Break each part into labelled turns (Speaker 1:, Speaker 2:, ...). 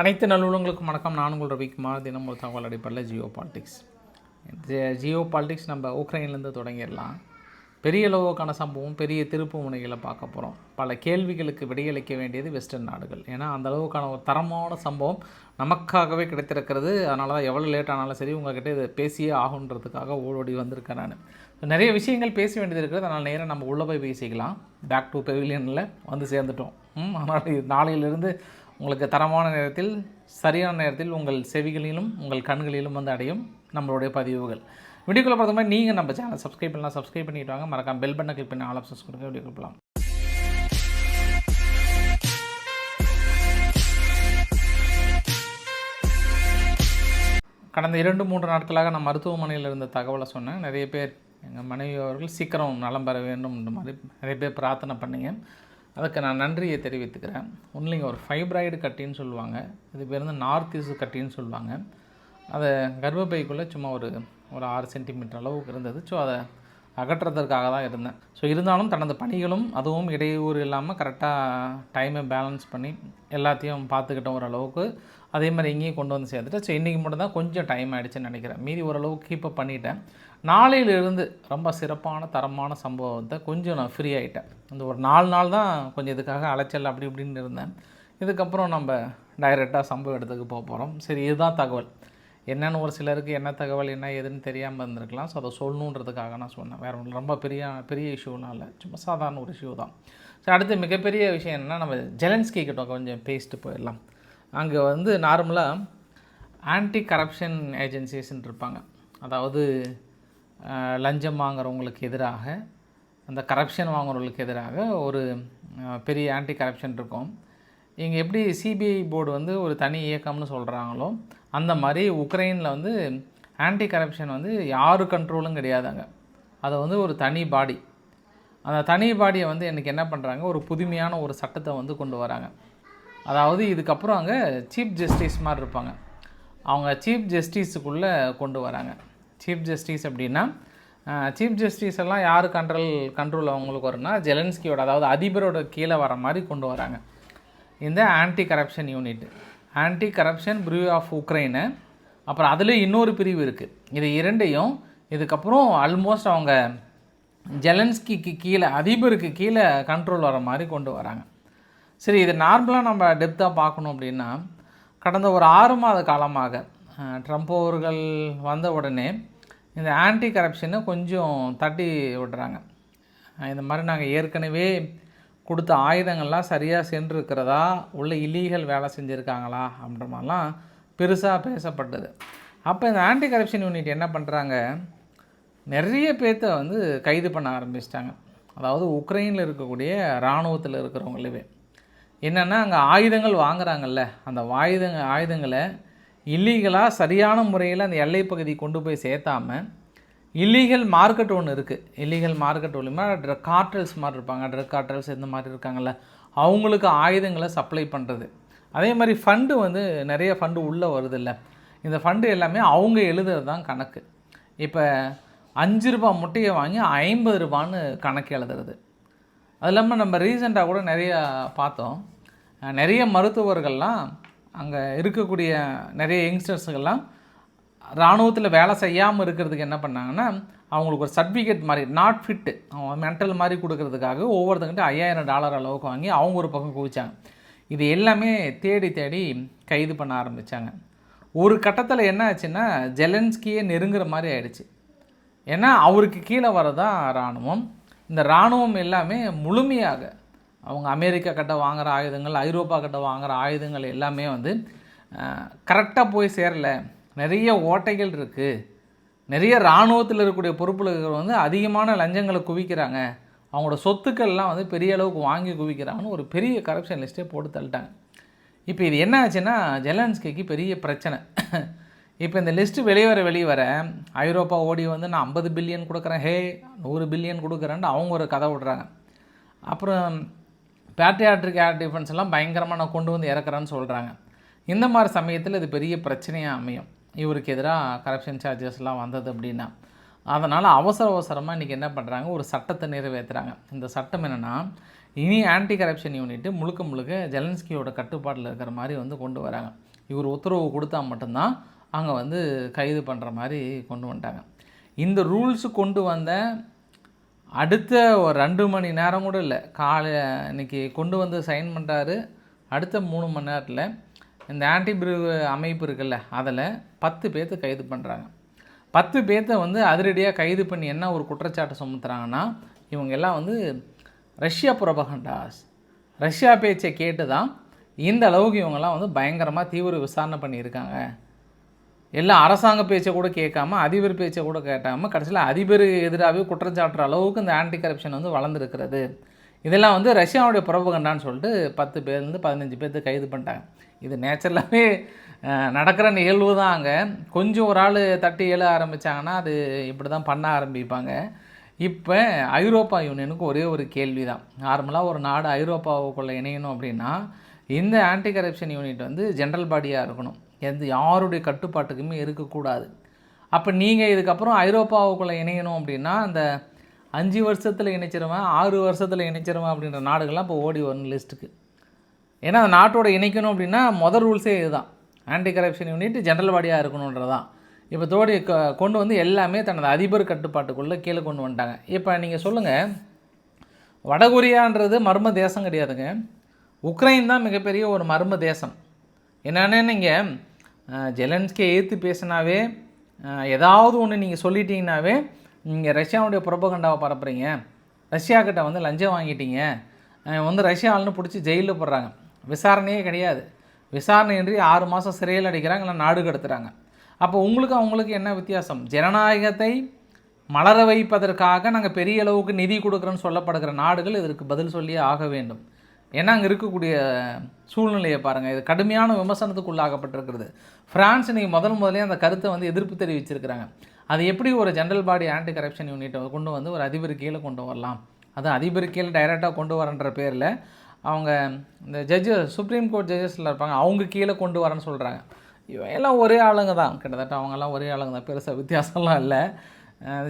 Speaker 1: அனைத்து நல்லுள்ளங்களுக்கும் வணக்கம். நான் உங்கள் ரவிக்குமார் தினம் ஒரு தகவல் அடிப்படையில் ஜியோ பாலிடிக்ஸ். ஜியோ பாலிடிக்ஸ் நம்ம உக்ரைன்லேருந்து தொடங்கிடலாம். பெரிய அளவுக்கான சம்பவம் பெரிய திருப்பு முனைகளை பார்க்க போகிறோம் பல கேள்விகளுக்கு விடையளிக்க வேண்டியது வெஸ்டர்ன் நாடுகள். ஏன்னா அந்த அளவுக்கான ஒரு தரமான சம்பவம் நமக்காகவே கிடைத்திருக்கிறது. அதனால தான் எவ்வளோ லேட் ஆனாலும் சரி உங்கள்கிட்ட இதை பேசியே ஆகுன்றதுக்காக ஓடோடி வந்திருக்கேன் நான். நிறைய விஷயங்கள் பேச வேண்டியது இருக்கிறது அதனால் நேராக நம்ம உள்ளே போய் பேசிக்கலாம். பேக் டு பெவிலியனில் வந்து சேர்ந்துட்டோம். அதனால் நாளையிலிருந்து உங்களுக்கு தரமான நேரத்தில் சரியான நேரத்தில் உங்கள் செவிகளிலும் உங்கள் கண்களிலும் வந்து அடையும் நம்மளுடைய பதிவுகள். வீடியோக்குள்ள பார்த்த மாதிரி நீங்கள் நம்ம சேனல் சப்ஸ்கிரைப் பண்ணலாம். சப்ஸ்கிரைப் பண்ணிட்டு வாங்க. மறக்காம பெல் பட்டனை கிளிக் பண்ணி ஆல் ஆப்ஷன்ஸ் கொடுங்க. வீடியோ கொடுக்கலாம் கடந்த இரண்டு மூன்று நாட்களாக நான் மருத்துவமனையில் இருந்த தகவலை சொன்னேன். நிறைய பேர் எங்கள் மனைவி அவர்கள் சீக்கிரம் நலம் பெற வேண்டும் இந்த மாதிரி நிறைய பேர் பிரார்த்தனை பண்ணீங்க. அதுக்கு நான் நன்றியை தெரிவித்துக்கிறேன். ஒன்லிங்க ஒரு ஃபைப்ராய்டு கட்டின்னு சொல்லுவாங்க. இது பேர் வந்து நார்த் ஈஸ்ட் கட்டின்னு சொல்லுவாங்க. அதை கர்ப்பப்பைக்குள்ளே சும்மா ஒரு ஒரு ஆறு சென்டிமீட்டர் அளவுக்கு இருந்தது. ஸோ அதை அகற்றுறதற்காக தான் இருந்தேன். ஸோ இருந்தாலும் தனது பணிகளும் அதுவும் இடையூறு இல்லாமல் கரெக்டாக டைமை பேலன்ஸ் பண்ணி எல்லாத்தையும் பார்த்துக்கிட்ட ஓரளவுக்கு அதே மாதிரி இங்கேயும் கொண்டு வந்து சேர்த்துட்டு ஸோ இன்றைக்கி மட்டும் தான் கொஞ்சம் டைம் ஆகிடுச்சுன்னு நினைக்கிறேன். மீதி ஓரளவுக்கு கீப்பப் பண்ணிட்டேன். நாளையிலிருந்து ரொம்ப சிறப்பான தரமான சம்பவத்தை கொஞ்சம் நான் ஃப்ரீ ஆகிட்டேன் அந்த ஒரு நாலு நாள் தான் கொஞ்சம் இதுக்காக அலைச்சல் அப்படி இப்படின்னு இருந்தேன். இதுக்கப்புறம் நம்ம டைரெக்டாக சம்பவ இடத்துக்கு போக போகிறோம் சரி இதுதான் தகவல். என்னென்னு ஒரு சிலருக்கு என்ன தகவல் என்ன ஏதுன்னு தெரியாமல் இருந்திருக்கலாம். ஸோ அதை சொல்லணுன்றதுக்காக நான் சொன்னேன். வேறு ஒன்று ரொம்ப பெரிய பெரிய இஷ்யூலாம் இல்லை. சும்மா சாதாரண ஒரு இஷ்யூ தான். ஸோ அடுத்து மிகப்பெரிய விஷயம் என்னென்னா நம்ம ஜெலன்ஸ்கி கிட்ட கொஞ்சம் பேசிட்டு போயிடலாம். அங்கே வந்து நார்மலாக ஆன்டி கரப்ஷன் ஏஜென்சிஸ்ன்னு இருப்பாங்க. அதாவது லஞ்சம் வாங்குறவங்களுக்கு எதிராக அந்த கரப்ஷன் வாங்குறவங்களுக்கு எதிராக ஒரு பெரிய ஆன்டி கரப்ஷன் இருக்கும். இங்கே எப்படி சிபிஐ போர்டு வந்து ஒரு தனி இயக்கம்னு சொல்கிறாங்களோ அந்த மாதிரி உக்ரைனில் வந்து ஆன்டி கரப்ஷன் வந்து யார் கண்ட்ரோலும் கிடையாதாங்க அதை வந்து ஒரு தனி பாடி அந்த தனி பாடியை வந்து எனக்கு என்ன பண்ணுறாங்க ஒரு புதுமையான ஒரு சட்டத்தை வந்து கொண்டு வராங்க. அதாவது இதுக்கப்புறம் அங்கே சீஃப் ஜஸ்டிஸ் மாதிரி இருப்பாங்க. அவங்க சீஃப் ஜஸ்டிஸுக்குள்ளே கொண்டு வராங்க. சீஃப் ஜஸ்டிஸ் அப்படின்னா சீஃப் ஜஸ்டிஸ் எல்லாம் யார் கண்ட்ரோல் கண்ட்ரோல் அவங்களுக்கு வரும்னா ஜெலன்ஸ்கியோட அதாவது அதிபரோட கீழே வர மாதிரி கொண்டு வராங்க. இந்த anti corruption unit anti corruption பிரிவு ஆஃப் உக்ரைனு அப்புறம் அதில் இன்னொரு பிரிவு இருக்குது இது இரண்டையும் இதுக்கப்புறம் ஆல்மோஸ்ட் அவங்க ஜெலன்ஸ்கிக்கு கீழே அதிபருக்கு கீழே கண்ட்ரோல் வர மாதிரி கொண்டு வராங்க. சரி இது நார்மலாக நம்ம டெப்த்தாக பார்க்கணும் அப்படின்னா கடந்த ஒரு ஆறு மாத காலமாக ட்ரம்ப் அவர்கள் வந்த உடனே இந்த ஆன்டி கரப்ஷனை கொஞ்சம் தட்டி விடுறாங்க. இந்த மாதிரி நாங்கள் ஏற்கனவே கொடுத்த ஆயுதங்கள்லாம் சரியாக சென்றிருக்கிறதா? உள்ள இலீகல் வேலை செஞ்சுருக்காங்களா? அப்படின்ற மாதிரிலாம் பெருசாக பேசப்பட்டது. அப்போ இந்த ஆன்டி கரப்ஷன் யூனிட் என்ன பண்ணுறாங்க நிறைய பேர்த்த வந்து கைது பண்ண ஆரம்பிச்சிட்டாங்க. அதாவது உக்ரைனில் இருக்கக்கூடிய இராணுவத்தில் இருக்கிறவங்களுமே என்னென்னா அங்கே ஆயுதங்கள் வாங்குறாங்கல்ல. அந்த ஆயுதங்க ஆயுதங்களை இல்லீகலாக சரியான முறையில் அந்த எல்லை பகுதி கொண்டு போய் சேர்த்தாம இல்லீகல் மார்க்கெட் ஒன்று இருக்குது இல்லீகல் மார்க்கெட் மூலிமா ட்ரக் கார்டல்ஸ் மாதிரி இருப்பாங்க. ட்ரக் கார்டல்ஸ் இந்த மாதிரி இருக்காங்கல்ல அவங்களுக்கு ஆயுதங்களை சப்ளை பண்ணுறது அதே மாதிரி ஃபண்டு வந்து நிறைய ஃபண்டு உள்ளே வருதில்ல. இந்த ஃபண்டு எல்லாமே அவங்க எழுதுறது தான் கணக்கு. இப்போ அஞ்சு ரூபா முட்டையை வாங்கி ஐம்பது ரூபான்னு கணக்கு எழுதுறது. அது இல்லாமல் நம்ம ரீசெண்டாக கூட நிறையா பார்த்தோம். நிறைய மருத்துவர்கள்லாம் அங்கே இருக்கக்கூடிய நிறைய யங்ஸ்டர்ஸுகள்லாம் இராணுவத்தில் வேலை செய்யாமல் இருக்கிறதுக்கு என்ன பண்ணாங்கன்னா அவங்களுக்கு ஒரு சர்டிஃபிகேட் மாதிரி நாட் ஃபிட்டு அவங்க மென்டல் மாதிரி கொடுக்கறதுக்காக ஒவ்வொருத்தங்கிட்ட ஐயாயிரம் டாலர் அளவுக்கு வாங்கி அவங்க ஒரு பக்கம் குவிச்சாங்க. இது எல்லாமே தேடி தேடி கைது பண்ண ஆரம்பித்தாங்க ஒரு கட்டத்தில் என்ன ஆச்சுன்னா ஜெலன்ஸ்கியே நெருங்குற மாதிரி ஆயிடுச்சு. ஏன்னா அவருக்கு கீழே வரதான் இராணுவம். இந்த இராணுவம் எல்லாமே முழுமையாக அவங்க அமெரிக்கா கிட்ட வாங்குகிற ஆயுதங்கள் ஐரோப்பா கிட்ட வாங்குகிற ஆயுதங்கள் எல்லாமே வந்து கரெக்டாக போய் சேரல. நிறைய ஓட்டைகள் இருக்குது நிறைய இராணுவத்தில் இருக்கக்கூடிய பொறுப்பில் இருக்கிறவங்க வந்து அதிகமான லஞ்சங்களை குவிக்கிறாங்க. அவங்களோட சொத்துக்கள்லாம் வந்து பெரிய அளவுக்கு வாங்கி குவிக்கிறாங்கன்னு ஒரு பெரிய கரப்ஷன் லிஸ்ட்டே போட்டு தள்ளிட்டாங்க. இப்போ இது என்ன ஆச்சுன்னா ஜெலன்ஸ்கிக்கு பெரிய பிரச்சனை. இப்போ இந்த லிஸ்ட்டு வெளியே வர வெளியே வர ஐரோப்பா ஓடி வந்து நான் ஐம்பது பில்லியன் கொடுக்குறேன் ஹே நூறு பில்லியன் கொடுக்குறேன்ட்டு அவங்க ஒரு கதை விடுறாங்க. அப்புறம் பேட்ரியாட்ரிக் ஏர் டிஃபென்ஸ் எல்லாம் பயங்கரமாக நான் கொண்டு வந்து இறக்குறேன்னு சொல்கிறாங்க இந்த மாதிரி சமயத்தில் இது பெரிய பிரச்சனையாக அமையும். இவருக்கு எதிராக கரப்ஷன் சார்ஜஸ்லாம் வந்தது அப்படின்னா. அதனால் அவசர அவசரமாக இன்றைக்கி என்ன பண்ணுறாங்க ஒரு சட்டத்தை நிறைவேற்றுறாங்க இந்த சட்டம் என்னென்னா இனி ஆன்டி கரப்ஷன் யூனிட்டு முழுக்க முழுக்க ஜெலன்ஸ்கியோட கட்டுப்பாட்டில் இருக்கிற மாதிரி வந்து கொண்டு வராங்க. இவர் உத்தரவு கொடுத்தா மட்டும்தான் அங்கே வந்து கைது பண்ணுற மாதிரி கொண்டு வந்துட்டாங்க. இந்த ரூல்ஸு கொண்டு வந்த அடுத்த ஒரு ரெண்டு மணி நேரம் கூட இல்லை. காலை இன்னைக்கு கொண்டு வந்து சைன் பண்ணுறாரு அடுத்த மூணு மணி நேரத்தில் இந்த ஆன்டிபிரிவு அமைப்பு இருக்குல்ல அதில் பத்து பேர்த்து கைது பண்ணுறாங்க பத்து பேர்த்த வந்து அதிரடியாக கைது பண்ணி என்ன ஒரு குற்றச்சாட்டு சுமத்துறாங்கன்னா இவங்க எல்லாம் வந்து ரஷ்யா புரபகண்டாஸ். ரஷ்யா பேச்சை கேட்டு தான் இந்த அளவுக்கு இவங்கெல்லாம் வந்து பயங்கரமாக தீவிர விசாரணை பண்ணியிருக்காங்க. எல்லாம் அரசாங்க பேச்சை கூட கேட்காம அதிபர் பேச்சை கூட கேட்டாமல் கடைசியில் அதிபர் எதிராகவே குற்றஞ்சாட்டுற அளவுக்கு இந்த ஆன்டி கரப்ஷன் வந்து வளர்ந்துருக்கிறது. இதெல்லாம் வந்து ரஷ்யாவுடைய புறவுகண்டான்னு சொல்லிட்டு பத்து பேர்லேருந்து பதினஞ்சு பேர்த்து கைது பண்ணிட்டாங்க. இது நேச்சுரலாகவே நடக்கிற நிகழ்வு தான் அங்கே. கொஞ்சம் ஒரு ஆள் தட்டி எழ ஆரம்பித்தாங்கன்னா அது இப்படி தான் பண்ண ஆரம்பிப்பாங்க. இப்போ ஐரோப்பா யூனியனுக்கு ஒரே ஒரு கேள்வி தான் நார்மலாக ஒரு நாடு ஐரோப்பாவுக்குள்ளே இணையணும் அப்படின்னா இந்த ஆன்டி கரப்ஷன் யூனிட் வந்து ஜென்ரல் பாடியாக இருக்கணும். எந்த யாருடைய கட்டுப்பாட்டுக்குமே இருக்கக்கூடாது. அப்போ நீங்கள் இதுக்கப்புறம் ஐரோப்பாவுக்குள்ளே இணையணும் அப்படின்னா அந்த அஞ்சு வருஷத்தில் இணைச்சிருவேன் ஆறு வருஷத்தில் இணைச்சிருவேன் அப்படின்ற நாடுகள்லாம் இப்போ ஓடி வரணும் லிஸ்ட்டுக்கு. ஏன்னா அந்த நாட்டோட இணைக்கணும் அப்படின்னா முதல் ரூல்ஸே இதுதான். ஆன்டி கரப்ஷன் யூனிட் ஜென்ரல் பாடியாக இருக்கணுன்றதான் இப்போ தோடி க கொண்டு வந்து எல்லாமே தனது அதிபர் கட்டுப்பாட்டுக்குள்ளே கீழே கொண்டு வந்துட்டாங்க. இப்போ நீங்கள் சொல்லுங்கள் வடகொரியான்றது மர்ம தேசம் கிடையாதுங்க. உக்ரைன் தான் மிகப்பெரிய ஒரு மர்ம தேசம். என்னென்னு நீங்கள் ஜெலன்ஸ்கே ஏற்று பேசினாவே ஏதாவது ஒன்று நீங்கள் சொல்லிட்டீங்கன்னாவே நீங்கள் ரஷ்யாவுடைய புறப்பகண்டாவை பரப்புகிறீங்க ரஷ்யா கிட்ட வந்து லஞ்சம் வாங்கிட்டீங்க. வந்து ரஷ்யா ஆளுன்னு பிடிச்சி ஜெயிலில் போடுறாங்க. விசாரணையே கிடையாது. விசாரணையின்றி ஆறு மாதம் சிறையில் அடிக்கிறாங்க இல்லை நாடு கடத்துகிறாங்க அப்போ உங்களுக்கு அவங்களுக்கு என்ன வித்தியாசம்? ஜனநாயகத்தை மலர வைப்பதற்காக நாங்கள் பெரிய அளவுக்கு நிதி கொடுக்குறோன்னு சொல்லப்படுகிற நாடுகள் இதற்கு பதில் சொல்லியே ஆக வேண்டும். ஏன்னா அங்கே இருக்கக்கூடிய சூழ்நிலையை பாருங்கள் இது கடுமையான விமர்சனத்துக்கு உள்ளாகப்பட்டிருக்கிறது ஃப்ரான்ஸ் இன்றைக்கி முதல் முதலே அந்த கருத்தை வந்து எதிர்ப்பு தெரிவிச்சிருக்கிறாங்க. அது எப்படி ஒரு ஜென்ரல் பாடி ஆன்டி கரப்ஷன் யூனிட்டை கொண்டு வந்து ஒரு அதிபர் கீழே கொண்டு வரலாம்? அது அதிபர் கீழே டைரெக்டாக கொண்டு வரன்ற பேரில் அவங்க இந்த ஜட்ஜு சுப்ரீம் கோர்ட் ஜட்ஜஸில் இருப்பாங்க. அவங்க கீழே கொண்டு வரேன்னு சொல்கிறாங்க இவையெல்லாம் எல்லாம் ஒரே ஆளுங்க தான். கிட்டத்தட்ட அவங்கெல்லாம் ஒரே ஆளுங்க தான். பெருசாக வித்தியாசம்லாம் இல்லை.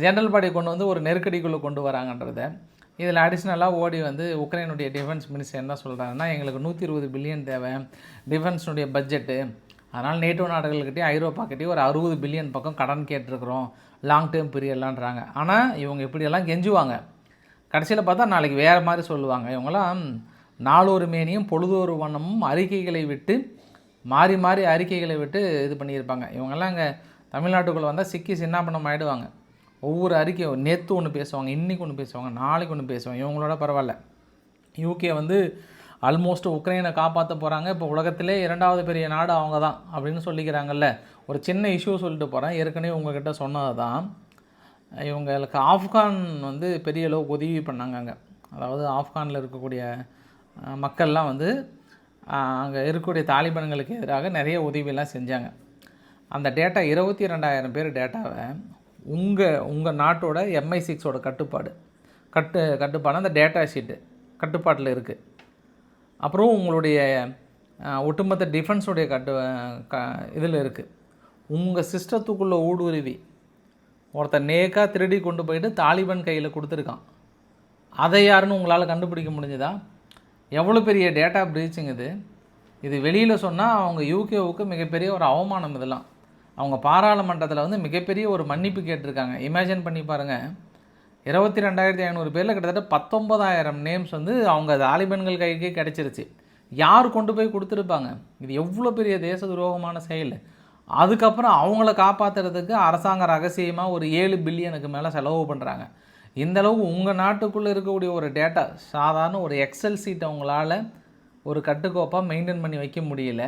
Speaker 1: ஜென்ரல் பாடி கொண்டு வந்து ஒரு நெருக்கடிக்குள்ளே கொண்டு வராங்கன்றத இதில் அடிஷ்னலாக ஓடி வந்து உக்ரைனுடைய டிஃபென்ஸ் மினிஸ்டர் என்ன சொல்கிறாங்கன்னா எங்களுக்கு நூற்றி இருபது பில்லியன் தேவை டிஃபென்ஸுடைய பட்ஜெட்டு அதனால் நேட்டோ நாடுகள்கிட்டயும் ஐரோப்பாக்கிட்டேயும் ஒரு அறுபது பில்லியன் பக்கம் கடன் கேட்டிருக்கிறோம். லாங் டேர்ம் பீரியட்லான்றாங்க ஆனால் இவங்க இப்படியெல்லாம் கெஞ்சுவாங்க. கடைசியில் பார்த்தா நாளைக்கு வேறு மாதிரி சொல்லுவாங்க. இவங்களாம் நாளொரு மேனியும் பொழுதொரு வண்ணமும் அறிக்கைகளை விட்டு மாறி மாறி அறிக்கைகளை விட்டு இது பண்ணியிருப்பாங்க. இவங்கெல்லாம் இங்கே தமிழ்நாட்டுக்குள்ளே வந்தால் சிக்கி சின்னாபண்ணம் ஆகிடுவாங்க ஒவ்வொரு அறிக்கையும் நேற்று ஒன்று பேசுவாங்க இன்றைக்கி ஒன்று பேசுவாங்க நாளைக்கு ஒன்று பேசுவாங்க. இவங்களோட பரவாயில்ல. யூகே வந்து ஆல்மோஸ்ட் உக்ரைனை காப்பாற்ற போகிறாங்க இப்போ உலகத்திலே இரண்டாவது பெரிய நாடு அவங்க தான் அப்படின்னு சொல்லிக்கிறாங்கல்ல. ஒரு சின்ன இஷ்யூ சொல்லிட்டு போகிறேன் ஏற்கனவே உங்ககிட்ட சொன்னது தான் இவங்களுக்கு ஆப்கான் வந்து பெரிய அளவுக்கு உதவி பண்ணாங்க அங்கே. அதாவது ஆப்கானில் இருக்கக்கூடிய மக்கள்லாம் வந்து அங்கே இருக்கக்கூடிய தாலிபான்களுக்கு எதிராக நிறைய உதவியெல்லாம் செஞ்சாங்க. அந்த டேட்டா இருபத்தி ரெண்டாயிரம் பேர் டேட்டாவை உங்கள் உங்கள் நாட்டோட எம்ஐ சிக்ஸோட கட்டுப்பாடு. கட்டு கட்டுப்பாடு அந்த டேட்டா ஷீட்டு கட்டுப்பாட்டில் இருக்குது அப்புறம் உங்களுடைய ஒட்டுமொத்த டிஃபென்ஸுடைய கட்டு க இதில் இருக்குது உங்கள் சிஸ்டத்துக்குள்ளே ஊடுருவி ஒருத்தன் நேக்காக திருடி கொண்டு போயிட்டு தாலிபான் கையில் கொடுத்துருக்கான். அதை யாருன்னு உங்களால் கண்டுபிடிக்க முடிஞ்சுதா? எவ்வளோ பெரிய டேட்டா ப்ரீச்சிங் இது. இது வெளியில் சொன்னால் அவங்க யூகேவுக்கு மிகப்பெரிய ஒரு அவமானம் இதெல்லாம். அவங்க பாராளுமன்றத்தில் வந்து மிகப்பெரிய ஒரு மன்னிப்பு கேட்டிருக்காங்க. இமேஜின் பண்ணி பாருங்கள் இருபத்தி ரெண்டாயிரத்தி ஐநூறு பேரில் கிட்டத்தட்ட பத்தொன்பதாயிரம் நேம்ஸ் வந்து அவங்க தாலிபன்கள் கைக்கே கிடச்சிருச்சு. யார் கொண்டு போய் கொடுத்துருப்பாங்க? இது எவ்வளோ பெரிய தேச துரோகமான செயல். அதுக்கப்புறம் அவங்கள காப்பாற்றுறதுக்கு அரசாங்கம் ரகசியமாக ஒரு ஏழு பில்லியனுக்கு மேலே செலவு பண்ணுறாங்க இந்தளவுக்கு உங்கள் நாட்டுக்குள்ளே இருக்கக்கூடிய ஒரு டேட்டா சாதாரண ஒரு எக்ஸல் சீட்டை அவங்களால் ஒரு கட்டுக்கோப்பாக மெயின்டைன் பண்ணி வைக்க முடியல.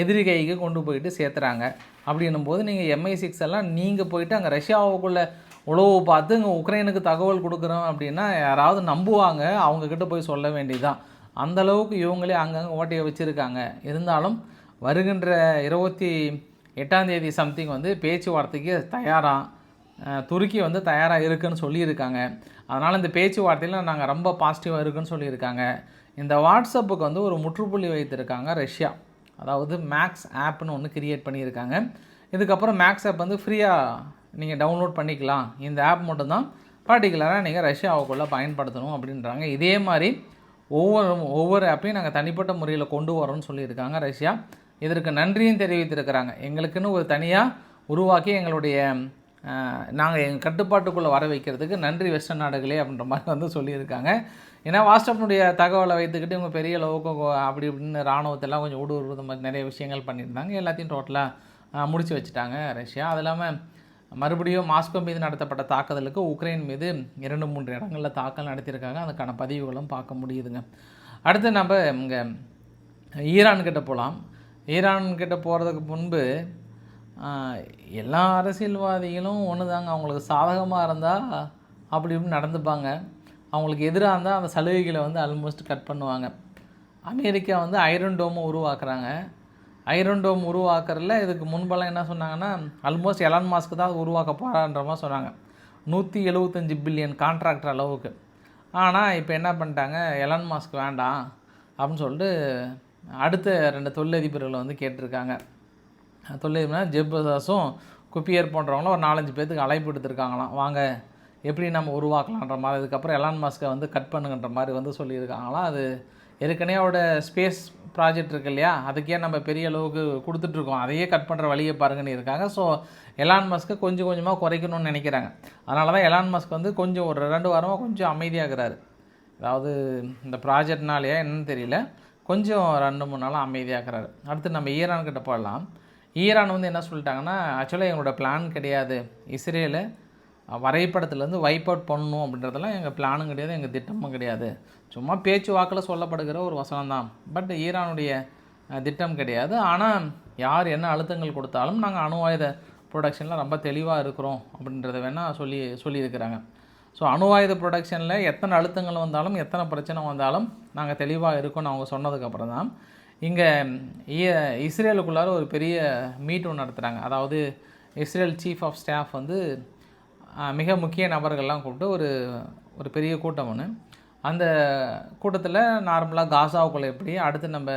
Speaker 1: எதிரி கைக்கு கொண்டு போயிட்டு சேர்த்துறாங்க. அப்படின்னும் போது நீங்கள் எம்ஐ சிக்ஸ் எல்லாம் நீங்கள் போயிட்டு அங்கே ரஷ்யாவுக்குள்ளே உழவு பார்த்து இங்கே உக்ரைனுக்கு தகவல் கொடுக்குறோம் அப்படின்னா யாராவது நம்புவாங்க. அவங்கக்கிட்ட போய் சொல்ல வேண்டியதுதான். அந்த அளவுக்கு இவங்களே அங்கங்கே ஓட்டையை வச்சுருக்காங்க. இருந்தாலும் வருகின்ற இருபத்தி எட்டாம் தேதி சம்திங் வந்து பேச்சுவார்த்தைக்கு தயாராக துருக்கி வந்து தயாராக இருக்குன்னு சொல்லியிருக்காங்க. அதனால் இந்த பேச்சுவார்த்தையில் நாங்கள் ரொம்ப பாசிட்டிவாக இருக்குன்னு சொல்லியிருக்காங்க. இந்த வாட்ஸ்அப்புக்கு வந்து ஒரு முற்றுப்புள்ளி வைத்திருக்காங்க ரஷ்யா. அதாவது மேக்ஸ் ஆப்னு ஒன்று கிரியேட் பண்ணியிருக்காங்க. இதுக்கப்புறம் மேக்ஸ் ஆப் வந்து ஃப்ரீயாக நீங்கள் டவுன்லோட் பண்ணிக்கலாம். இந்த ஆப் மட்டும்தான் பர்டிகுலராக நீங்கள் ரஷ்யாவுக்குள்ளே பயன்படுத்தணும் அப்படின்றாங்க. இதே மாதிரி ஒவ்வொரு ஒவ்வொரு ஆப்பையும் நாங்கள் தனிப்பட்ட முறையில் கொண்டு வரோம்னு சொல்லியிருக்காங்க ரஷ்யா. இதற்கு நன்றியும் தெரிவித்திருக்கிறாங்க. எங்களுக்குன்னு ஒரு தனியாக உருவாக்கி எங்களுடைய நாங்கள் எங்கள் கட்டுப்பாட்டுக்குள்ளே வர வைக்கிறதுக்கு நன்றி வெஸ்டர்ன் நாடுகளே அப்படின்ற மாதிரி வந்து சொல்லியிருக்காங்க. ஏன்னா வாட்ஸ்அப்னுடைய தகவலை வைத்துக்கிட்டு இவங்க பெரிய அளவுக்கு அப்படி இப்படின்னு இராணுவத்தெல்லாம் கொஞ்சம் ஊடுருவது மாதிரி நிறைய விஷயங்கள் பண்ணியிருந்தாங்க. எல்லாத்தையும் டோட்டலாக முடிச்சு வச்சுட்டாங்க ரஷ்யா. அது இல்லாமல் மறுபடியும் மாஸ்கோ மீது நடத்தப்பட்ட தாக்குதலுக்கு உக்ரைன் மீது இரண்டு மூன்று இடங்களில் தாக்கல் நடத்தியிருக்காங்க. அதுக்கான பதிவுகளும் பார்க்க முடியுதுங்க. அடுத்து நம்ம இங்கே ஈரான்கிட்ட போகலாம் ஈரான்கிட்ட போகிறதுக்கு முன்பு எல்லா அரசியல்வாதிகளும் ஒன்று தாங்க அவங்களுக்கு சாதகமாக இருந்தால் அப்படி இப்படி நடந்துப்பாங்க. அவங்களுக்கு எதிராக இருந்தால் அந்த சலுகைகளை வந்து ஆல்மோஸ்ட் கட் பண்ணுவாங்க. அமெரிக்கா வந்து ஐரன் டோமை உருவாக்குறாங்க. ஐரன் டோம் உருவாக்குறதுல இதுக்கு முன்பெல்லாம் என்ன சொன்னாங்கன்னா ஆல்மோஸ்ட் எலான் மாஸ்க்கு தான் உருவாக்க போகிறான்ற மாதிரி சொன்னாங்க. நூற்றி எழுபத்தஞ்சி பில்லியன் கான்ட்ராக்டர் அளவுக்கு. ஆனால் இப்போ என்ன பண்ணிட்டாங்க? எலான் மாஸ்க் வேண்டாம் அப்படின்னு சொல்லிட்டு அடுத்த ரெண்டு தொழிலதிபர்களை வந்து கேட்டிருக்காங்க. தொழிலதிபர்னா ஜெப்பசாஸும் குப்பியர் போன்றவங்களும் ஒரு நாலஞ்சு பேர்த்துக்கு அழைப்பு எடுத்திருக்காங்களாம் வாங்க எப்படி நம்ம உருவாக்கலான்ற மாதிரி இதுக்கப்புறம் எலான் மாஸ்க்கை வந்து கட் பண்ணுங்கன்ற மாதிரி வந்து சொல்லியிருக்காங்களாம் அது ஏற்கனவே அவரோட ஸ்பேஸ் ப்ராஜெக்ட் இருக்கு இல்லையா? அதுக்கே நம்ம பெரிய அளவுக்கு கொடுத்துட்ருக்கோம் அதையே கட் பண்ணுற வழியை பாருங்கன்னு இருக்காங்க. ஸோ எலான் மஸ்க்கு கொஞ்சம் கொஞ்சமாக குறைக்கணும்னு நினைக்கிறாங்க. அதனால தான் எலான் மஸ்க் வந்து கொஞ்சம் ஒரு ரெண்டு வாரமாக கொஞ்சம் அமைதியாகிறாரு. அதாவது இந்த ப்ராஜெக்ட்னாலேயே என்னன்னு தெரியல. கொஞ்சம் ரெண்டு மூணு நாளாக அமைதியாகிறாரு. அடுத்து நம்ம ஈரான் கிட்ட போடலாம் ஈரான் வந்து என்ன சொல்லிட்டாங்கன்னா ஆக்சுவலாக எங்களோட பிளான் கிடையாது. இஸ்ரேலை வரைபடத்துலேருந்து வைப் அவுட் பண்ணணும் அப்படின்றதெல்லாம் எங்கள் பிளானும் கிடையாது எங்கள் திட்டமும் கிடையாது. சும்மா பேச்சு வாக்கில் சொல்லப்படுகிற ஒரு வசனம் தான் பட் ஈரானுடைய திட்டம் கிடையாது. ஆனால் யார் என்ன அழுத்தங்கள் கொடுத்தாலும் நாங்கள் அணு ஆயுத ப்ரொடக்ஷனில் ரொம்ப தெளிவாக இருக்கிறோம் அப்படின்றத வேணால் சொல்லி சொல்லியிருக்கிறாங்க. ஸோ அணு ஆயுத ப்ரொடக்ஷனில் எத்தனை அழுத்தங்கள் வந்தாலும் எத்தனை பிரச்சனை வந்தாலும் நாங்கள் தெளிவாக இருக்கோம்னு அவங்க சொன்னதுக்கப்புறம் தான் இங்கே இஸ்ரேலுக்குள்ளார ஒரு பெரிய மீட் ஒன்று நடத்துகிறாங்க அதாவது இஸ்ரேல் சீஃப் ஆஃப் ஸ்டாஃப் வந்து மிக முக்கிய நபர்கள்லாம் கூப்பிட்டு ஒரு ஒரு பெரிய கூட்டம் ஒன்று அந்த கூட்டத்தில் நார்மலாக காசாவுக்குள்ளே எப்படி அடுத்து நம்ம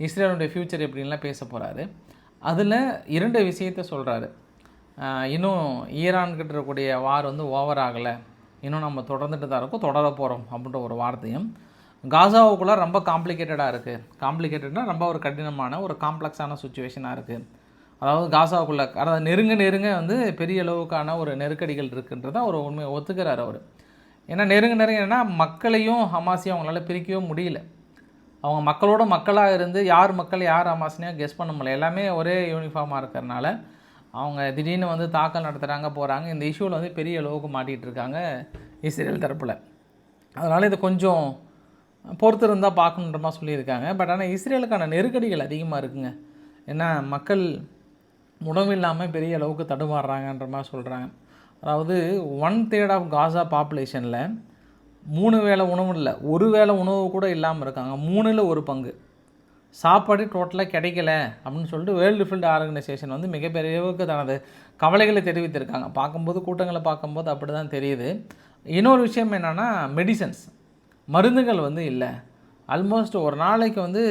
Speaker 1: இஸ்ரேலுடைய ஃப்யூச்சர் எப்படின்லாம் பேச போகிறாரு அதில் இரண்டு விஷயத்த சொல்கிறாரு இன்னும் ஈரான்கிட்ட இருக்கக்கூடிய வார் வந்து ஓவர் ஆகலை. இன்னும் நம்ம தொடர்ந்துட்டு தான் இருக்கோம் தொடர போகிறோம் அப்படின்ற ஒரு வார்த்தையும். காசாவுக்குள்ளே ரொம்ப காம்ப்ளிகேட்டடாக இருக்குது காம்ப்ளிகேட்டட்னால் ரொம்ப ஒரு கடினமான ஒரு காம்ப்ளெக்ஸான சுச்சுவேஷனாக இருக்குது அதாவது காசாவுக்குள்ளே அதாவது நெருங்க நெருங்க வந்து பெரிய அளவுக்கான ஒரு நெருக்கடிகள் இருக்குன்றத அவர் உண்மையை ஒத்துக்கிறார் அவர். ஏன்னா நெருங்க நெருங்க என்னன்னா மக்களையும் ஹமாஸையும் அவங்களால பிரிக்கவே முடியல. அவங்க மக்களோட மக்களாக இருந்து யார் மக்கள் யார் ஹமாஸ்னே கெஸ் பண்ண முடியல. எல்லாமே ஒரே யூனிஃபார்மாக இருக்கிறனால அவங்க திடீர்னு வந்து தாக்கல் நடத்துகிறாங்க போகிறாங்க இந்த இஷ்யூவில் வந்து பெரிய அளவுக்கு மாட்டிகிட்டு இருக்காங்க இஸ்ரேல் தரப்பில். அதனால் இது கொஞ்சம் பொறுத்து இருந்தால் பார்க்கணுன்ற மாதிரி சொல்லியிருக்காங்க. பட் ஆனால் இஸ்ரேலுக்கான நெருக்கடிகள் அதிகமாக இருக்குங்க. ஏன்னா மக்கள் உணவு இல்லாமல் பெரிய அளவுக்கு தடுமாறுறாங்கன்ற மாதிரி சொல்கிறாங்க அதாவது ஒன் தேர்ட் ஆஃப் காசா பாப்புலேஷனில் மூணு வேளை உணவு இல்லை ஒரு வேளை உணவு கூட இல்லாமல் இருக்காங்க. மூணில் ஒரு பங்கு. சாப்பாடு டோட்டலாக கிடைக்கல அப்படின்னு சொல்லிட்டு வேர்ல்டு ஃபீல்டு ஆர்கனைசேஷன் வந்து மிகப்பெரிய அளவுக்கு தனது கவலைகளை தெரிவித்திருக்காங்க. பார்க்கும்போது கூட்டங்களை பார்க்கும்போது அப்படி தான் தெரியுது. இன்னொரு விஷயம் என்னென்னா மெடிசன்ஸ் மருந்துகள் வந்து இல்லை. ஆல்மோஸ்ட் ஒரு நாளைக்கு வந்து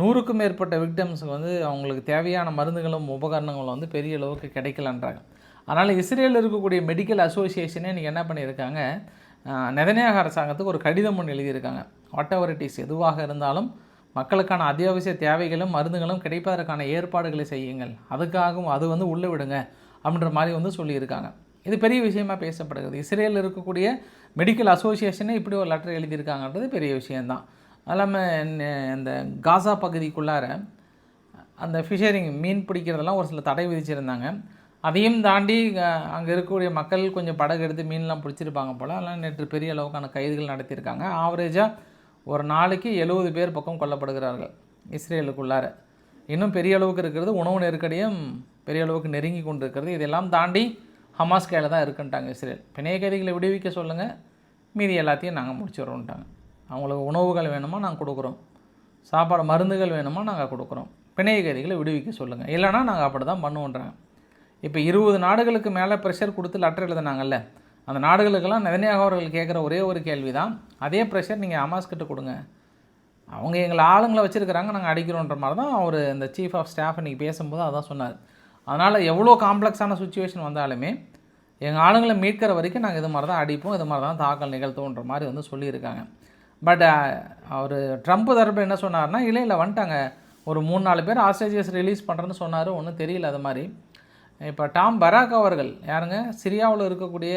Speaker 1: நூறுக்கும் மேற்பட்ட விக்டம்ஸுக்கு வந்து அவங்களுக்கு தேவையான மருந்துகளும் உபகரணங்களும் வந்து பெரிய அளவுக்கு கிடைக்கலன்றாங்க. அதனால் இஸ்ரேலில் இருக்கக்கூடிய மெடிக்கல் அசோசியேஷனே இன்றைக்கி என்ன பண்ணியிருக்காங்க? நெதனியாக அரசாங்கத்துக்கு ஒரு கடிதம் ஒன்று எழுதியிருக்காங்க. வாட் எவர் இட் இஸ் எதுவாக இருந்தாலும் மக்களுக்கான அத்தியாவசிய தேவைகளும் மருந்துகளும் கிடைப்பதற்கான ஏற்பாடுகளை செய்யுங்கள். அதுக்காகவும் அது வந்து உள்ளே விடுங்க அப்படின்ற மாதிரி வந்து சொல்லியிருக்காங்க. இது பெரிய விஷயமா பேசப்படுகிறது. இஸ்ரேலில் இருக்கக்கூடிய மெடிக்கல் அசோசியேஷனே இப்படி ஒரு லெட்டர் எழுதியிருக்காங்கன்றது பெரிய விஷயம்தான். இல்லாமல் அந்த காசா பகுதிக்குள்ளார அந்த ஃபிஷரிங் மீன் பிடிக்கிறதெல்லாம் ஒரு சில தடை விதிச்சிருந்தாங்க. அதையும் தாண்டி அங்கே இருக்கக்கூடிய மக்கள் கொஞ்சம் படகு எடுத்து மீன்லாம் பிடிச்சிருப்பாங்க போல். அதெல்லாம் நேற்று பெரிய அளவுக்கான கைதுகள் நடத்தியிருக்காங்க. ஆவரேஜாக ஒரு நாளைக்கு எழுபது பேர் பக்கம் கொல்லப்படுகிறார்கள் இஸ்ரேலுக்குள்ளார. இன்னும் பெரிய அளவுக்கு இருக்கிறது உணவு நெருக்கடியும் பெரிய அளவுக்கு நெருங்கி கொண்டு இருக்கிறது இதெல்லாம் தாண்டி ஹமாஸ் கையில் தான் இருக்குன்ட்டாங்க இஸ்ரேல். பிணைய கைதிகளை விடுவிக்க சொல்லுங்கள் மீதி எல்லாத்தையும் நாங்கள் முடிச்சிடுறோன்ட்டாங்க அவங்களுக்கு உணவுகள் வேணுமா நாங்கள் கொடுக்குறோம். சாப்பாடு மருந்துகள் வேணுமா நாங்கள் கொடுக்குறோம். பிணைய கைதிகளை விடுவிக்க சொல்லுங்கள் இல்லைனா நாங்கள் அப்படி தான் பண்ணுவோன்றாங்க. இப்போ இருபது நாடுகளுக்கு மேலே ப்ரெஷர் கொடுத்து லெட்டர் எழுதுனாங்கல்ல அந்த நாடுகளுக்கெல்லாம் நெதனியாக அவர்கள் கேட்குற ஒரே ஒரு கேள்வி தான் அதே ப்ரெஷர் நீங்கள் அமாஸ் கிட்ட கொடுங்க. அவங்க எங்களை ஆளுங்களை வச்சுருக்கிறாங்க நாங்கள் அடிக்கிறோன்ற மாதிரி தான் அவர் இந்த சீஃப் ஆஃப் ஸ்டாஃப் இன்றைக்கி பேசும்போது அதான் சொன்னார். அதனால் எவ்வளோ காம்ப்ளெக்ஸான சுச்சுவேஷன் வந்தாலுமே எங்கள் ஆளுங்களை மீட்கிற வரைக்கும் நாங்கள் இது மாதிரி தான் அடிப்போம் இது மாதிரி தான் தாக்கல் நிகழ்த்துவோன்ற மாதிரி வந்து சொல்லியிருக்காங்க. பட் uh, அவர் ட்ரம்ப் தரப்பு என்ன சொன்னார்னா இல்லை இல்லை வந்துட்டாங்க. ஒரு மூணு நாலு பேர் ஆஸ்ட்ரேலியஸ் ரிலீஸ் பண்ணுறேன்னு சொன்னார். ஒன்றும் தெரியல அது மாதிரி. இப்போ டாம் பராக் அவர்கள் யாருங்க? சிரியாவில் இருக்கக்கூடிய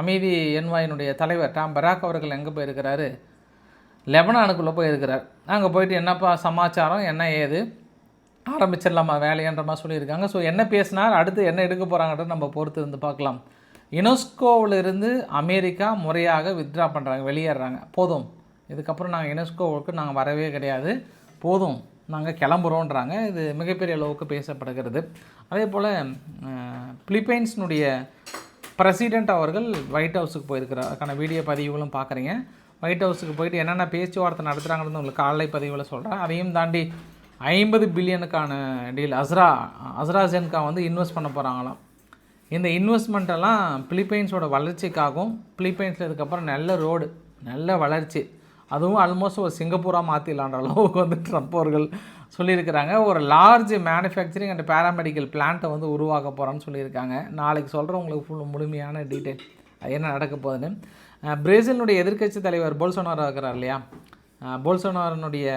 Speaker 1: அமைதி என்வாயினுடைய தலைவர் டாம் பராக் அவர்கள் எங்கே போயிருக்கிறாரு? லெபனானுக்குள்ளே போயிருக்கிறார். அங்கே போயிட்டு என்னப்பா சமாச்சாரம்? என்ன ஏது? ஆரம்பிச்சிடலாமா வேலையன்ற மாதிரி சொல்லியிருக்காங்க. ஸோ என்ன பேசினார்? அடுத்து என்ன எடுக்க போகிறாங்கன்றது நம்ம பொறுத்து இருந்து பார்க்கலாம். யுனெஸ்கோவிலிருந்து அமெரிக்கா முறையாக வித்ட்ரா பண்ணுறாங்க வெளியேறாங்க. போதும். இதுக்கப்புறம் நாங்கள் யுனெஸ்கோவுக்கு நாங்கள் வரவே கிடையாது. போதும். நாங்கள் கிளம்புறோன்றாங்க. இது மிகப்பெரிய அளவுக்கு பேசப்படுகிறது. அதே போல் பிலிப்பைன்ஸினுடைய பிரசிடெண்ட் அவர்கள் ஒயிட் ஹவுஸுக்கு போயிருக்கிறார். அதுக்கான வீடியோ பதிவுகளும் பார்க்குறீங்க. ஒயிட் ஹவுஸுக்கு போயிட்டு என்னென்ன பேச்சுவார்த்தை நடத்துகிறாங்கன்னு உங்களுக்கு காலை பதிவில் சொல்கிறேன் அதையும் தாண்டி ஐம்பது பில்லியனுக்கான டீல் அஸ்ரா அஸ்ராஜென்கா வந்து இன்வெஸ்ட் பண்ண போகிறாங்களாம் இந்த இன்வெஸ்ட்மெண்ட்டெல்லாம் பிலிப்பைன்ஸோட வளர்ச்சிக்காகவும் பிலிப்பைன்ஸில் இதுக்கப்புறம் நல்ல ரோடு நல்ல வளர்ச்சி. அதுவும் ஆல்மோஸ்ட் ஒரு சிங்கப்பூராக மாற்றிடலான்ற அளவுக்கு வந்து ட்ரம்ப் அவர்கள் சொல்லியிருக்கிறாங்க. ஒரு லார்ஜ் மேனுஃபேக்சரிங் அண்ட் பேராமெடிக்கல் பிளான்ட்டை வந்து உருவாக்க போகிறோன்னு சொல்லியிருக்காங்க. நாளைக்கு சொல்கிறேன் உங்களுக்கு ஃபுல் முழுமையான டீட்டெயில் அது என்ன நடக்க போகுதுன்னு. பிரேசிலினுடைய எதிர்க்கட்சி தலைவர் போல்சோனாரோ இருக்கிறார் இல்லையா? போல்சோனாரனுடைய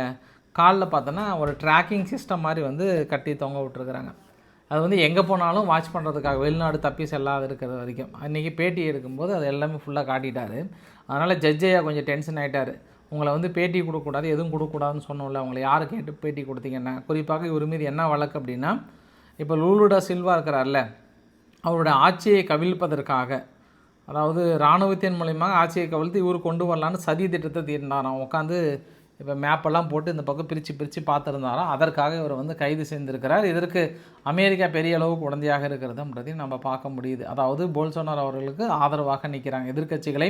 Speaker 1: காலில் பார்த்தோன்னா ஒரு ட்ராக்கிங் சிஸ்டம் மாதிரி வந்து கட்டி தொங்க விட்டுருக்குறாங்க. அது வந்து எங்கே போனாலும் வாட்ச் பண்ணுறதுக்காக வெளிநாடு தப்பி செல்லாத இருக்கிற வரைக்கும். அன்றைக்கி பேட்டி எடுக்கும்போது அது எல்லாமே ஃபுல்லாக காட்டிட்டார். அதனால் ஜட்ஜையா கொஞ்சம் டென்ஷன் ஆகிட்டார் உங்களை வந்து பேட்டி கொடுக்கக்கூடாது எதுவும் கொடுக்கக்கூடாதுன்னு சொன்னோம்ல அவங்களை யார் கேட்டு பேட்டி கொடுத்தீங்கன்னா? குறிப்பாக இவர் மீது என்ன வழக்கு அப்படின்னா இப்போ லூலுடா சில்வா இருக்கிறார்ல அவருடைய ஆட்சியை கவிழ்ப்பதற்காக அதாவது இராணுவத்தின் மூலியமாக ஆட்சியை கவிழ்த்து இவர் கொண்டு வரலான்னு சதி திட்டத்தை தீர்ந்தாராம். உட்காந்து இப்போ மேப்பெல்லாம் போட்டு இந்த பக்கம் பிரித்து பிரித்து பார்த்துருந்தாராம் அதற்காக இவர் வந்து கைது செய்திருக்கிறார். இதற்கு அமெரிக்கா பெரிய அளவுக்கு உடந்தையாக இருக்கிறதுன்றதையும் நம்ம பார்க்க முடியுது. அதாவது போல்சோனார் அவர்களுக்கு ஆதரவாக நிற்கிறாங்க எதிர்க்கட்சிகளை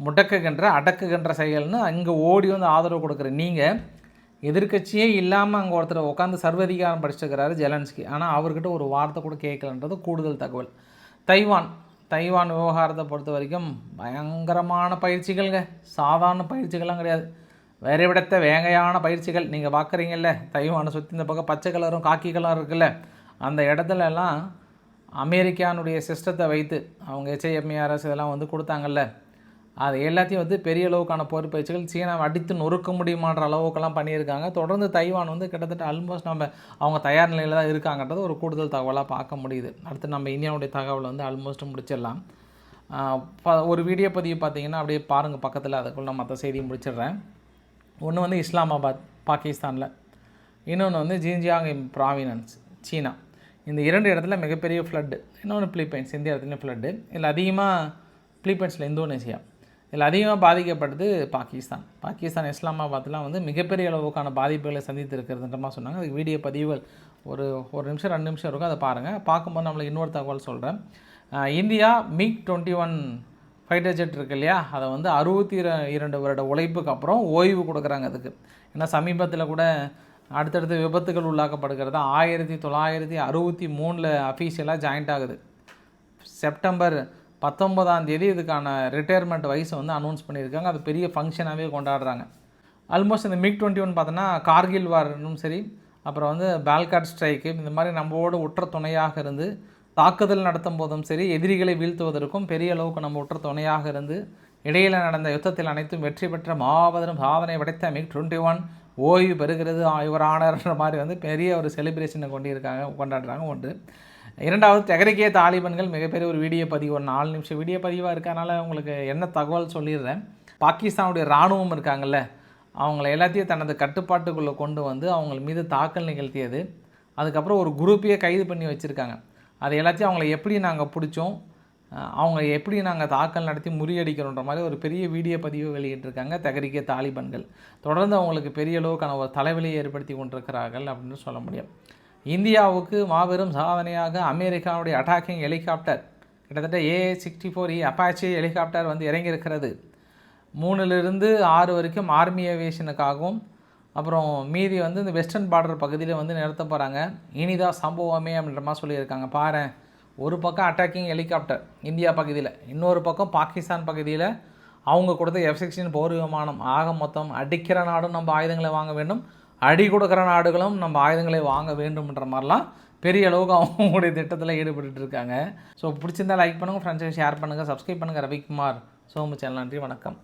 Speaker 1: முடக்குகின்ற அடக்குகின்ற செயல்னு அங்கே ஓடி வந்து ஆதரவு கொடுக்குற நீங்கள் எதிர்கட்சியே இல்லாமல் அங்கே ஒருத்தர் உட்காந்து சர்வதிகாரம் படிச்சிருக்கிறாரு ஜெலன்ஸ்கி. ஆனால் அவர்கிட்ட ஒரு வார்த்தை கூட கேட்கலன்றது கூடுதல் தகவல். தைவான் தைவான் விவகாரத்தை பொறுத்த வரைக்கும் பயங்கரமான பயிற்சிகள்ங்க. சாதாரண பயிற்சிகள்லாம் கிடையாது. வேறு விடத்த வேங்கையான பயிற்சிகள் நீங்கள் பார்க்குறீங்கல்ல தைவானை சுற்றி இந்த பக்கம் பச்சை கலரும் காக்கி கலரும் இருக்குல்ல அந்த இடத்துலலாம் அமெரிக்கானுடைய சிஸ்டத்தை வைத்து அவங்க ஹெச்ஐஎம்ஏஆர்எஸ் இதெல்லாம் வந்து கொடுத்தாங்கல்ல அது எல்லாத்தையும் வந்து பெரிய அளவுக்கான போர் பயிற்சிகள் சீனாவை அடித்து நொறுக்க முடியுமான்ற அளவுக்கெல்லாம் பண்ணியிருக்காங்க. தொடர்ந்து தைவான் வந்து கிட்டத்தட்ட ஆல்மோஸ்ட் நம்ம அவங்க தயார் நிலையில் தான் இருக்காங்கன்றது ஒரு கூடுதல் தகவலாக பார்க்க முடியுது. அடுத்து நம்ம இந்தியாவுடைய தகவலை வந்து ஆல்மோஸ்ட் முடிச்சிடலாம். ஒரு வீடியோ பதிவு பார்த்தீங்கன்னா அப்படியே பாருங்கள் பக்கத்தில் அதுக்குள்ள மற்ற செய்தியை முடிச்சிடுறேன். ஒன்று வந்து இஸ்லாமாபாத் பாகிஸ்தானில். இன்னொன்று வந்து ஜின்ஜியாங் ப்ராவினன்ஸ் சீனா. இந்த இரண்டு இடத்துல மிகப்பெரிய ஃப்ளட்டு இன்னொன்று பிலிப்பைன்ஸ் இந்த இடத்துலையும் ஃப்ளட்டு இதில் அதிகமாக பிலிப்பைன்ஸில் இந்தோனேஷியா இதில் அதிகமாக பாதிக்கப்பட்டது பாகிஸ்தான். பாகிஸ்தான் இஸ்லாமாபாத்லாம் வந்து மிகப்பெரிய அளவுக்கான பாதிப்புகளை சந்தித்து இருக்கிறதுன்ற மாதிரி சொன்னாங்க. அதுக்கு வீடியோ பதிவுகள் ஒரு ஒரு நிமிஷம் ரெண்டு நிமிஷம் இருக்கும். அதை பாருங்கள் பார்க்கும்போது நம்மளுக்கு இன்னொரு தகவல் சொல்கிறேன் India MiG twenty one fighter jet இருக்கு இல்லையா? அதை வந்து அறுபத்தி இரண்டு வருட உழைப்புக்கு அப்புறம் ஓய்வு கொடுக்குறாங்க அதுக்கு. ஏன்னா சமீபத்தில் கூட அடுத்தடுத்து விபத்துகள் உள்ளாக்கப்படுகிறது. ஆயிரத்தி தொள்ளாயிரத்தி அறுபத்தி மூணில் அஃபீஷியலாக ஜாயிண்ட் ஆகுது. செப்டம்பர் பத்தொன்பதாம் தேதி இதுக்கான ரிட்டையர்மெண்ட் வயசை வந்து அனௌன்ஸ் பண்ணியிருக்காங்க. அது பெரிய ஃபங்க்ஷனாகவே கொண்டாடுறாங்க. ஆல்மோஸ்ட் இந்த மிக் டுவெண்ட்டி ஒன் பார்த்தோன்னா கார்கில் வார்னும் சரி அப்புறம் வந்து பால்காட் ஸ்ட்ரைக்கு இந்த மாதிரி நம்மளோட உற்ற துணையாக இருந்து தாக்குதல் நடத்தும் போதும் சரி எதிரிகளை வீழ்த்துவதற்கும் பெரிய அளவுக்கு நம்ம உற்ற துணையாக இருந்து இடையில் நடந்த யுத்தத்தில் அனைத்தும் வெற்றி பெற்ற மாபெரும் சாதனை படைத்த மிக் டுவெண்ட்டி ஒன் ஓய்வு பெறுகிறது இவர் ஆனர்ன்ற மாதிரி வந்து பெரிய ஒரு செலிப்ரேஷனை கொண்டிருக்காங்க கொண்டாடுறாங்க ஒன்று. இரண்டாவது தெகரிக்கே தாலிபன்கள் மிகப்பெரிய ஒரு வீடியோ பதிவு ஒரு நாலு நிமிஷம் வீடியோ பதிவாக இருக்கனால உங்களுக்கு என்ன தகவல் சொல்லிடுறேன். பாகிஸ்தானுடைய இராணுவம் இருக்காங்கல்ல அவங்கள எல்லாத்தையும் தனது கட்டுப்பாட்டுக்குள்ளே கொண்டு வந்து அவங்க மீது தாக்கல் நிகழ்த்தியது. அதுக்கப்புறம் ஒரு குரூப்பையே கைது பண்ணி வச்சுருக்காங்க. அது எல்லாத்தையும் அவங்கள எப்படி நாங்கள் பிடிச்சோம் அவங்க எப்படி நாங்கள் தாக்கல் நடத்தி முறியடிக்கிறோன்ற மாதிரி ஒரு பெரிய வீடியோ பதிவு வெளியிட்டிருக்காங்க தகரிக்க தாலிபன்கள். தொடர்ந்து அவங்களுக்கு பெரிய அளவுக்கான ஒரு தலைவலியை ஏற்படுத்தி கொண்டிருக்கிறார்கள் அப்படின்னு சொல்ல முடியும். இந்தியாவுக்கு மாபெரும் சாதனையாக அமெரிக்காவுடைய அட்டாக்கிங் ஹெலிகாப்டர் கிட்டத்தட்ட A sixty four E Apache helicopter வந்து இறங்கியிருக்கிறது. மூணுலேருந்து ஆறு வரைக்கும் ஆர்மி ஏவியேஷனுக்காகவும் அப்புறம் மீதி வந்து இந்த வெஸ்டர்ன் பார்டர் பகுதியில் வந்து நிறுத்த போகிறாங்க இனிதான் சம்பவமே அப்படின்ற மாதிரி சொல்லியிருக்காங்க. பாரு ஒரு பக்கம் அட்டாக்கிங் ஹெலிகாப்டர் இந்தியா பகுதியில் இன்னொரு பக்கம் பாகிஸ்தான் பகுதியில் அவங்க கொடுத்த எஃப் சிக்ஸ்டீன் போர் விமானம். ஆக மொத்தம் அடிக்கிற நாடும் நம்ம ஆயுதங்களை வாங்க வேண்டும். அடி கொடுக்குற நாடுகளும் நம்ம ஆயுதங்களை வாங்க வேண்டும்ன்ற மாதிரிலாம் பெரிய அளவுக்கு அவங்களுடைய திட்டத்தில் ஈடுபட்டு இருக்காங்க. ஸோ பிடிச்சிருந்தால் லைக் பண்ணுங்கள் ஃப்ரெண்ட்ஸுக்கு ஷேர் பண்ணுங்கள் சப்ஸ்கிரைப் பண்ணுங்கள் ரவிக்குமார் சோமு சேனல் நன்றி வணக்கம்.